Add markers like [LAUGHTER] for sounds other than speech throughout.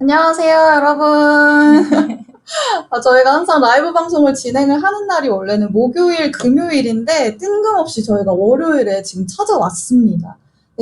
안녕하세요, 여러분. 아, [LAUGHS] 저희가 항상 라이브 방송을 진행을 하는 날이 원래는 목요일, 금요일인데 뜬금없이 저희가 월요일에 지금 찾아왔습니다.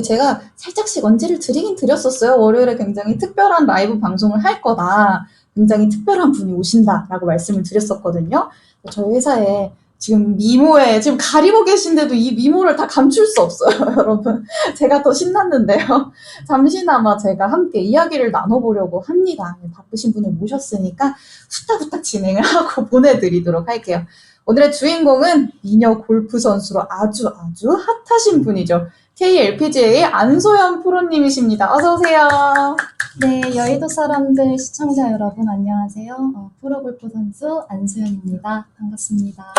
제가 살짝씩 언지를 드리긴 드렸었어요. 월요일에 굉장히 특별한 라이브 방송을 할 거다. 굉장히 특별한 분이 오신다라고 말씀을 드렸었거든요. 저희 회사에 지금 미모에 지금 가리고 계신데도 이 미모를 다 감출 수 없어요, [LAUGHS] 여러분. 제가 더 신났는데요. [LAUGHS] 잠시나마 제가 함께 이야기를 나눠보려고 합니다. 네, 바쁘신 분을 모셨으니까 후딱후딱 진행을 [LAUGHS] 하고 보내드리도록 할게요. 오늘의 주인공은 미녀 골프 선수로 아주 아주 핫하신 분이죠. KLPGA 안소연 프로님이십니다. 어서오세요. 네, 여의도 사람들 시청자 여러분 안녕하세요. 어, 프로골프 선수 안수현입니다. 반갑습니다.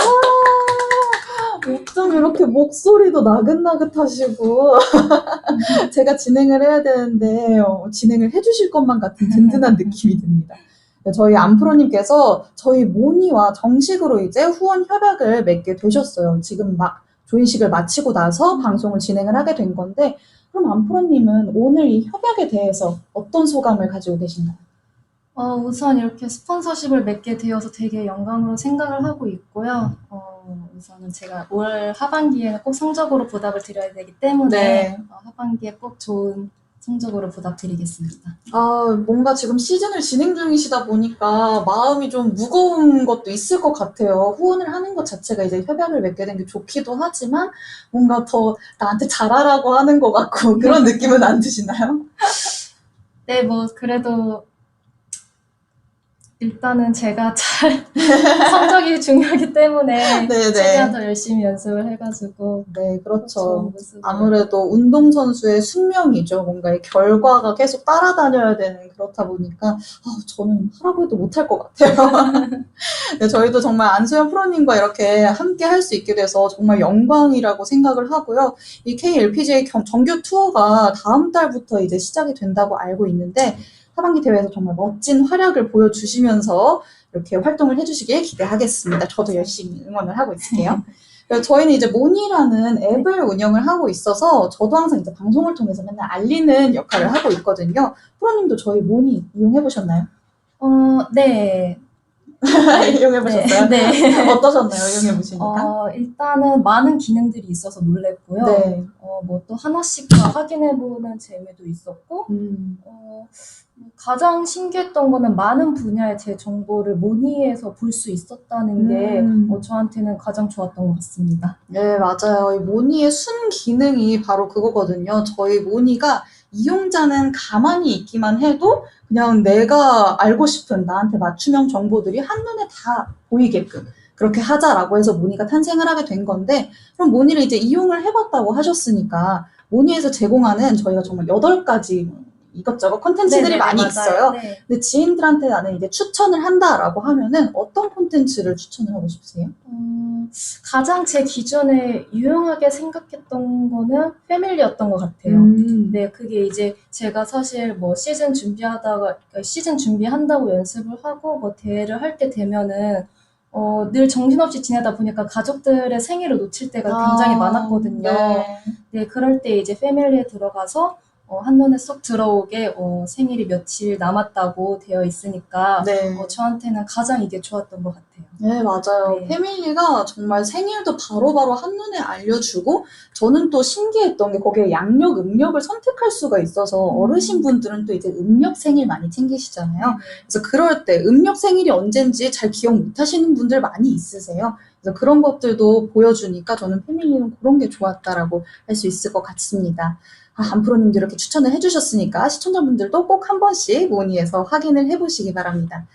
어쩜 이렇게 목소리도 나긋나긋하시고 [LAUGHS] 제가 진행을 해야 되는데 어, 진행을 해주실 것만 같은 든든한 [LAUGHS] 느낌이 듭니다. 저희 안프로님께서 저희 모니와 정식으로 이제 후원 협약을 맺게 되셨어요. 지금 막 조인식을 마치고 나서 방송을 진행을 하게 된 건데 그럼 안프로님은 오늘 이 협약에 대해서 어떤 소감을 가지고 계신가요? 어, 우선 이렇게 스폰서십을 맺게 되어서 되게 영광으로 생각을 하고 있고요. 어, 우선은 제가 올 하반기에는 꼭 성적으로 보답을 드려야 되기 때문에 네. 어, 하반기에 꼭 좋은 성적으로 보답드리겠습니다. 아, 뭔가 지금 시즌을 진행 중이시다 보니까 마음이 좀 무거운 것도 있을 것 같아요. 후원을 하는 것 자체가 이제 협약을 맺게 된 게 좋기도 하지만 뭔가 더 나한테 잘하라고 하는 것 같고 그런 느낌은 안 드시나요? 네, 뭐 그래도 일단은 제가 [LAUGHS] 잘 성적이 중요하기 때문에 네네. 최대한 더 열심히 연습을 해가지고 네, 그렇죠. 아무래도 운동선수의 숙명이죠. 뭔가 이 결과가 계속 따라다녀야 되는 그렇다 보니까 아, 저는 하라고 해도 못할 것 같아요. [LAUGHS] 네, 저희도 정말 안소연 프로님과 이렇게 함께 할 수 있게 돼서 정말 영광이라고 생각을 하고요. 이 KLPGA 경- 정규 투어가 다음 달부터 이제 시작이 된다고 알고 있는데 하반기 대회에서 정말 멋진 활약을 보여주시면서 이렇게 활동을 해주시길 기대하겠습니다. 저도 열심히 응원을 하고 있을게요. [LAUGHS] 저희는 이제 모니라는 앱을 운영을 하고 있어서 저도 항상 이제 방송을 통해서 맨날 알리는 역할을 하고 있거든요. 프로님도 저희 모니 이용해 보셨나요? 어, 네. [LAUGHS] 이용해 보셨어요? 네. 네. 어떠셨나요? 이용해 보시니까? 어, 일단은 많은 기능들이 있어서 놀랬고요. 네. 어, 뭐 또 하나씩 다 확인해보는 재미도 있었고, 음, 어, 가장 신기했던 거는 많은 분야의 제 정보를 모니에서 볼 수 있었다는 게 음. 어, 저한테는 가장 좋았던 것 같습니다. 네, 맞아요. 이 모니의 순 기능이 바로 그거거든요. 저희 모니가 이용자는 가만히 있기만 해도 그냥 내가 알고 싶은 나한테 맞춤형 정보들이 한눈에 다 보이게끔 그렇게 하자라고 해서 모니가 탄생을 하게 된 건데 그럼 모니를 이제 이용을 해봤다고 하셨으니까 모니에서 제공하는 저희가 정말 8가지 이것저것 콘텐츠들이 네네네, 많이 맞아요. 있어요. 네. 근데 지인들한테 나는 이제 추천을 한다라고 하면은 어떤 콘텐츠를 추천을 하고 싶으세요? 음, 가장 제 기준에 유용하게 생각했던 거는 패밀리였던 것 같아요. 음. 네, 그게 이제 제가 사실 뭐 시즌 준비하다가, 그러니까 시즌 준비한다고 연습을 하고 뭐 대회를 할 때 되면은 어, 늘 정신없이 지내다 보니까 가족들의 생일을 놓칠 때가 굉장히 아, 많았거든요. 네. 네, 그럴 때 이제 패밀리에 들어가서 어, 한눈에 쏙 들어오게 어, 생일이 며칠 남았다고 되어 있으니까 네. 어, 저한테는 가장 이게 좋았던 것 같아요. 네, 맞아요. 네. 패밀리가 정말 생일도 바로바로 한눈에 알려주고, 저는 또 신기했던 게 거기에 양력, 음력을 선택할 수가 있어서 음. 어르신분들은 또 이제 음력 생일 많이 챙기시잖아요. 네. 그래서 그럴 때 음력 생일이 언젠지 잘 기억 못 하시는 분들 많이 있으세요. 그래서 그런 것들도 보여주니까 저는 패밀리는 그런 게 좋았다라고 할 수 있을 것 같습니다. 아, 안프로님도 이렇게 추천을 해주셨으니까 시청자분들도 꼭 한 번씩 모니에서 확인을 해보시기 바랍니다.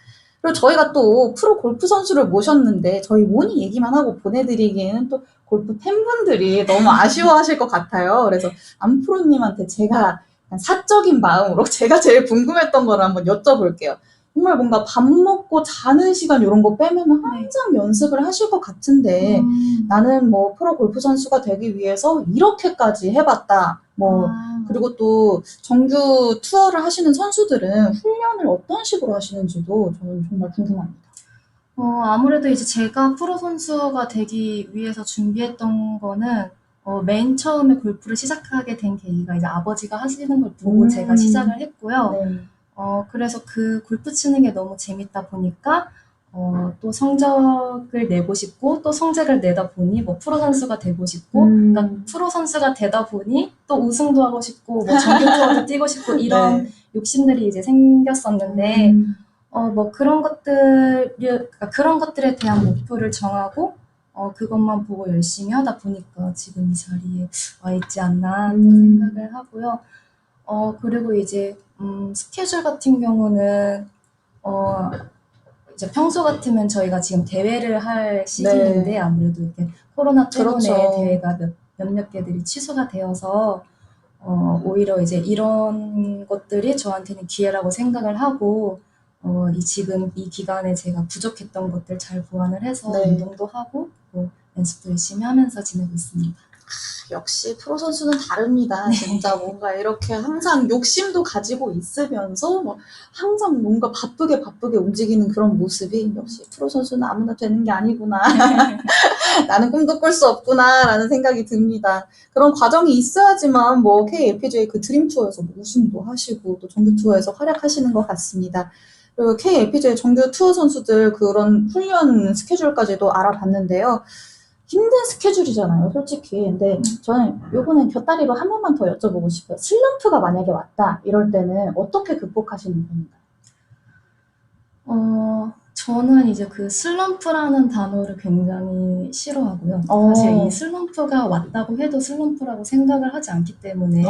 그리고 저희가 또 프로 골프 선수를 모셨는데 저희 모니 얘기만 하고 보내드리기에는 또 골프 팬분들이 너무 아쉬워하실 것 같아요. 그래서 안프로님한테 제가 사적인 마음으로 [LAUGHS] 제가 제일 궁금했던 거를 한번 여쭤볼게요. 정말 뭔가 밥 먹고 자는 시간 이런 거 빼면 항상 연습을 하실 것 같은데 음. 나는 뭐 프로 골프 선수가 되기 위해서 이렇게까지 해봤다. 뭐 아. 그리고 또 정규 투어를 하시는 선수들은 훈련을 어떤 식으로 하시는지도 저는 정말 궁금합니다. 어, 아무래도 이제 제가 프로 선수가 되기 위해서 준비했던 거는 어, 맨 처음에 골프를 시작하게 된 계기가 이제 아버지가 하시는 걸 보고 음. 제가 시작을 했고요. 네. 어, 그래서 그 골프 치는 게 너무 재밌다 보니까 어, 또 성적을 내고 싶고 또 성적을 내다 보니 뭐 프로 선수가 되고 싶고 음. 그러니까 프로 선수가 되다 보니 또 우승도 하고 싶고 뭐 정규 투어도 [LAUGHS] 뛰고 싶고 이런 네. 욕심들이 이제 생겼었는데 음. 어, 뭐 그런 것들, 그러니까 그런 것들에 대한 목표를 정하고, 어, 그것만 보고 열심히 하다 보니까 지금 이 자리에 와 있지 않나 또 음. 생각을 하고요. 어, 그리고 이제, 음, 스케줄 같은 경우는, 어, 이제 평소 같으면 저희가 지금 대회를 할 시즌인데 아무래도 이렇게 코로나 때문에 네. 그렇죠. 대회가 몇, 몇몇 개들이 취소가 되어서 어, 오히려 이제 이런 것들이 저한테는 기회라고 생각을 하고 어, 이 지금 이 기간에 제가 부족했던 것들 잘 보완을 해서 네. 운동도 하고 뭐 연습도 열심히 하면서 지내고 있습니다. 역시 프로 선수는 다릅니다. 네. 진짜 뭔가 이렇게 항상 욕심도 가지고 있으면서 뭐 항상 뭔가 바쁘게 바쁘게 움직이는 그런 모습이 역시 프로 선수는 아무나 되는 게 아니구나. [LAUGHS] 나는 꿈도 꿀 수 없구나라는 생각이 듭니다. 그런 과정이 있어야지만 뭐 KLPGA 그 드림 투어에서 뭐 우승도 하시고 또 정규 투어에서 활약하시는 것 같습니다. 그리고 KLPGA 정규 투어 선수들 그런 훈련 스케줄까지도 알아봤는데요. 힘든 스케줄이잖아요, 솔직히. 근데 저는 요거는 곁다리로 한 번만 더 여쭤보고 싶어요. 슬럼프가 만약에 왔다 이럴 때는 어떻게 극복하시는 편인가요? 어, 저는 이제 그 슬럼프라는 단어를 굉장히 싫어하고요. 어. 사실 이 슬럼프가 왔다고 해도 슬럼프라고 생각을 하지 않기 때문에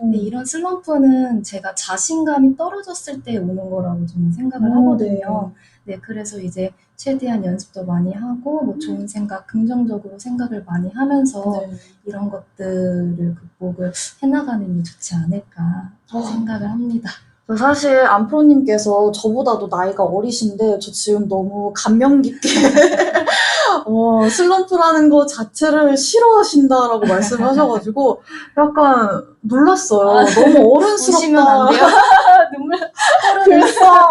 근데 어. 이런 슬럼프는 제가 자신감이 떨어졌을 때 오는 거라고 저는 생각을 어, 하거든요. 네, 그래서 이제 최대한 연습도 많이 하고, 뭐 좋은 생각, 긍정적으로 생각을 많이 하면서 네. 이런 것들을 극복을 해나가는 게 좋지 않을까 어. 생각을 합니다. 사실 안프로님께서 저보다도 나이가 어리신데 저 지금 너무 감명 깊게 [LAUGHS] 어, 슬럼프라는 것 자체를 싫어하신다라고 말씀하셔가지고 약간 놀랐어요. 아, 너무 [LAUGHS] 어른스럽다. [LAUGHS] 눈물. 글썽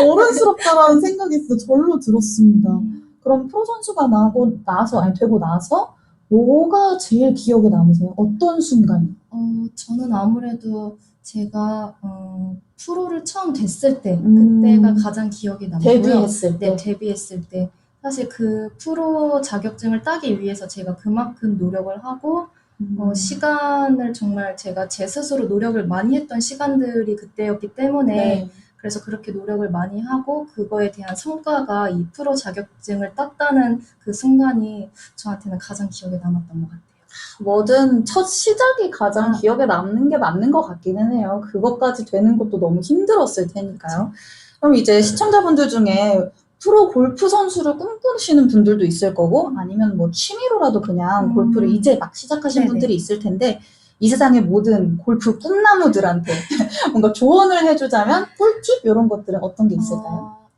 어른스럽다라는 생각이 진짜 절로 들었습니다. 그럼 프로 선수가 나고 나서 아니 되고 나서 뭐가 제일 기억에 남으세요? 어떤 순간이? 어, 저는 아무래도 제가 어, 프로를 처음 됐을 때, 음. 그때가 가장 기억에 남고요. 데뷔했을 때. 네, 데뷔했을 때. 사실 그 프로 자격증을 따기 위해서 제가 그만큼 노력을 하고, 음. 어, 시간을 정말 제가 제 스스로 노력을 많이 했던 시간들이 그때였기 때문에, 네. 그래서 그렇게 노력을 많이 하고, 그거에 대한 성과가 이 프로 자격증을 땄다는 그 순간이 저한테는 가장 기억에 남았던 것 같아요. 뭐든 첫 시작이 가장 아. 기억에 남는 게 맞는 것 같기는 해요. 그것까지 되는 것도 너무 힘들었을 테니까요. 그럼 이제 시청자분들 중에 프로 골프 선수를 꿈꾸시는 분들도 있을 거고 아니면 뭐 취미로라도 그냥 음. 골프를 이제 막 시작하신 네네. 분들이 있을 텐데 이 세상의 모든 골프 꿈나무들한테 [LAUGHS] 뭔가 조언을 해주자면 꿀팁 이런 것들은 어떤 게 있을까요? 어,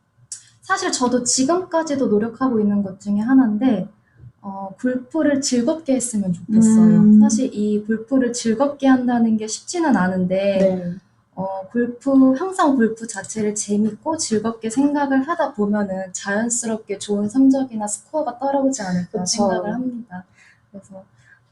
사실 저도 지금까지도 노력하고 있는 것 중에 하나인데, 어, 골프를 즐겁게 했으면 좋겠어요. 음. 사실 이 골프를 즐겁게 한다는 게 쉽지는 않은데, 네. 어, 골프, 항상 골프 자체를 재밌고 즐겁게 생각을 하다 보면은 자연스럽게 좋은 성적이나 스코어가 따라오지 않을까 그쵸. 생각을 합니다. 그래서,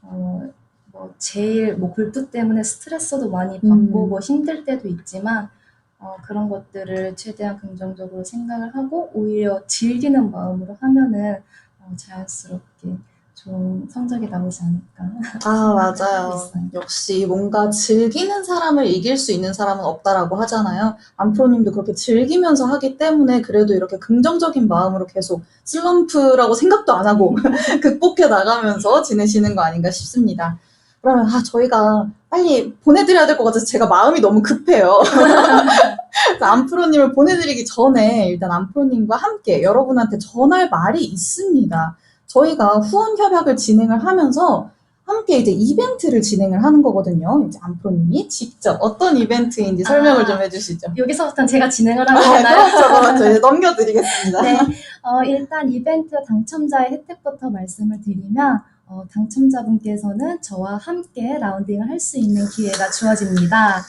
어, 뭐, 제일, 뭐, 골프 때문에 스트레스도 많이 받고, 음. 뭐, 힘들 때도 있지만, 어, 그런 것들을 최대한 긍정적으로 생각을 하고, 오히려 즐기는 마음으로 하면은, 어, 자연스럽게 좋은 성적이 나오지 않을까. 아, [LAUGHS] 맞아요. 역시 뭔가 즐기는 사람을 이길 수 있는 사람은 없다라고 하잖아요. 안프로님도 그렇게 즐기면서 하기 때문에 그래도 이렇게 긍정적인 마음으로 계속 슬럼프라고 생각도 안 하고 [LAUGHS] 극복해 나가면서 지내시는 거 아닌가 싶습니다. 그러면 아, 저희가 빨리 보내드려야 될 것 같아서 제가 마음이 너무 급해요. [LAUGHS] 그래서 안프로님을 보내드리기 전에 일단 안프로님과 함께 여러분한테 전할 말이 있습니다. 저희가 후원 협약을 진행을 하면서 함께 이제 이벤트를 진행을 하는 거거든요. 이제 안프로님이 직접 어떤 이벤트인지 설명을 아. 좀 해주시죠. 여기서부터는 제가 진행을 하면 아, 되나요? 그렇죠, 그렇죠. 이제 넘겨드리겠습니다. [LAUGHS] 네, 어, 일단 이벤트 당첨자의 혜택부터 말씀을 드리면, 어, 당첨자분께서는 저와 함께 라운딩을 할 수 있는 기회가 주어집니다.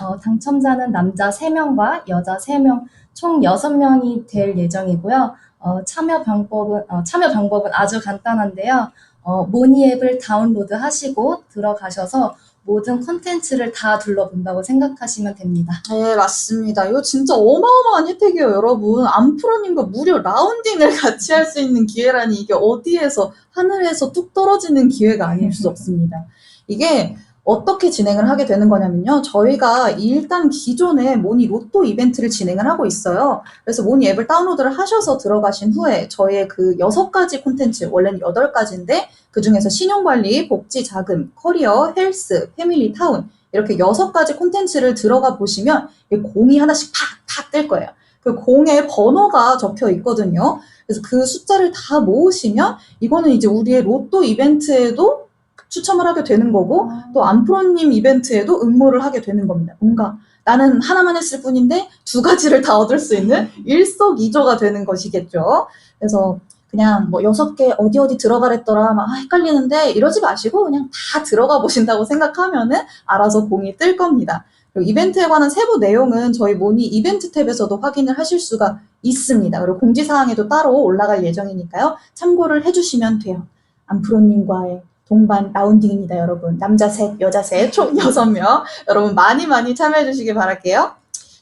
어, 당첨자는 남자 3명과 여자 3명, 총 6명이 될 예정이고요. 어, 참여 방법은, 어, 참여 방법은 아주 간단한데요. 어, 모니 앱을 다운로드 하시고 들어가셔서 모든 콘텐츠를 다 둘러본다고 생각하시면 됩니다. 네, 맞습니다. 이거 진짜 어마어마한 혜택이에요, 여러분. 암프로님과 무료 라운딩을 [LAUGHS] 같이 할 수 있는 기회라니 이게 어디에서, 하늘에서 뚝 떨어지는 기회가 아닐 수 없습니다. 이게 어떻게 진행을 하게 되는 거냐면요. 저희가 일단 기존에 모니 로또 이벤트를 진행을 하고 있어요. 그래서 모니 앱을 다운로드를 하셔서 들어가신 후에 저희의 그 여섯 가지 콘텐츠, 원래는 여덟 가지인데 그 중에서 신용관리, 복지 자금, 커리어, 헬스, 패밀리 타운 이렇게 여섯 가지 콘텐츠를 들어가 보시면 이 공이 하나씩 팍팍 뜰 거예요. 그 공에 번호가 적혀 있거든요. 그래서 그 숫자를 다 모으시면 이거는 이제 우리의 로또 이벤트에도 추첨을 하게 되는 거고 또 안프로님 이벤트에도 응모를 하게 되는 겁니다. 뭔가 나는 하나만 했을 뿐인데 두 가지를 다 얻을 수 있는 일석이조가 되는 것이겠죠. 그래서 그냥 뭐 여섯 개 어디 어디 들어가랬더라 막 아, 헷갈리는데 이러지 마시고 그냥 다 들어가 보신다고 생각하면은 알아서 공이 뜰 겁니다. 그리고 이벤트에 관한 세부 내용은 저희 모니 이벤트 탭에서도 확인을 하실 수가 있습니다. 그리고 공지사항에도 따로 올라갈 예정이니까요. 참고를 해주시면 돼요. 안프로님과의 동반 라운딩입니다, 여러분. 남자 셋, 여자 셋, 총 [LAUGHS] 여섯 명. 여러분 많이 많이 참여해 주시기 바랄게요.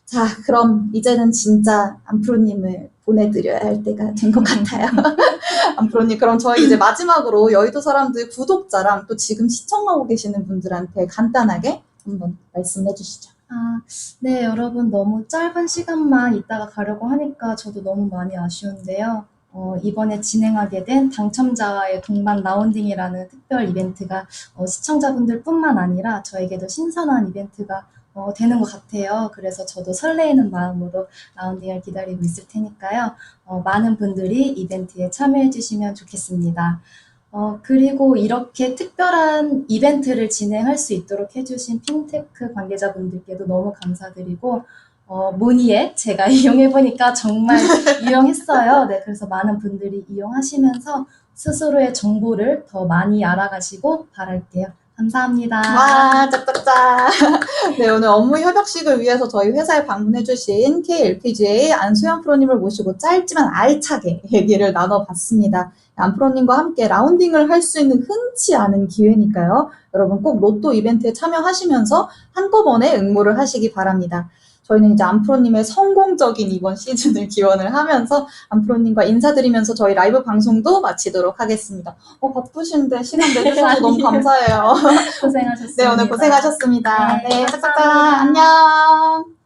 자, 그럼 이제는 진짜 안프로님을 보내드려야 할 때가 된 것 같아요. [LAUGHS] 안프로님, 그럼 저희 이제 마지막으로 여의도 사람들 구독자랑 또 지금 시청하고 계시는 분들한테 간단하게 한번 말씀해 주시죠. 아, 네, 여러분 너무 짧은 시간만 있다가 가려고 하니까 저도 너무 많이 아쉬운데요. 어, 이번에 진행하게 된 당첨자와의 동반 라운딩이라는 특별 이벤트가 어, 시청자분들뿐만 아니라 저에게도 신선한 이벤트가 어, 되는 것 같아요. 그래서 저도 설레이는 마음으로 라운딩을 기다리고 있을 테니까요. 어, 많은 분들이 이벤트에 참여해 주시면 좋겠습니다. 어, 그리고 이렇게 특별한 이벤트를 진행할 수 있도록 해주신 핀테크 관계자분들께도 너무 감사드리고, 어, 모니에 제가 [LAUGHS] 이용해보니까 정말 [LAUGHS] 유용했어요. 네, 그래서 많은 분들이 이용하시면서 스스로의 정보를 더 많이 알아가시고 바랄게요. 감사합니다. 와, 짝짝짝. [LAUGHS] 네, 오늘 업무 협약식을 위해서 저희 회사에 방문해주신 KLPGA 안소연 프로님을 모시고 짧지만 알차게 얘기를 나눠봤습니다. 안 프로님과 함께 라운딩을 할 수 있는 흔치 않은 기회니까요. 여러분 꼭 로또 이벤트에 참여하시면서 한꺼번에 응모를 하시기 바랍니다. 저희는 이제 안프로님의 성공적인 이번 시즌을 [LAUGHS] 기원을 하면서 안프로님과 인사드리면서 저희 라이브 방송도 마치도록 하겠습니다. 어, 바쁘신데 시간 내주셔서 너무 [LAUGHS] 감사해요. 고생하셨습니다. [LAUGHS] 네, 오늘 고생하셨습니다. 네, 네, 짝짝짝. 감사합니다. 안녕.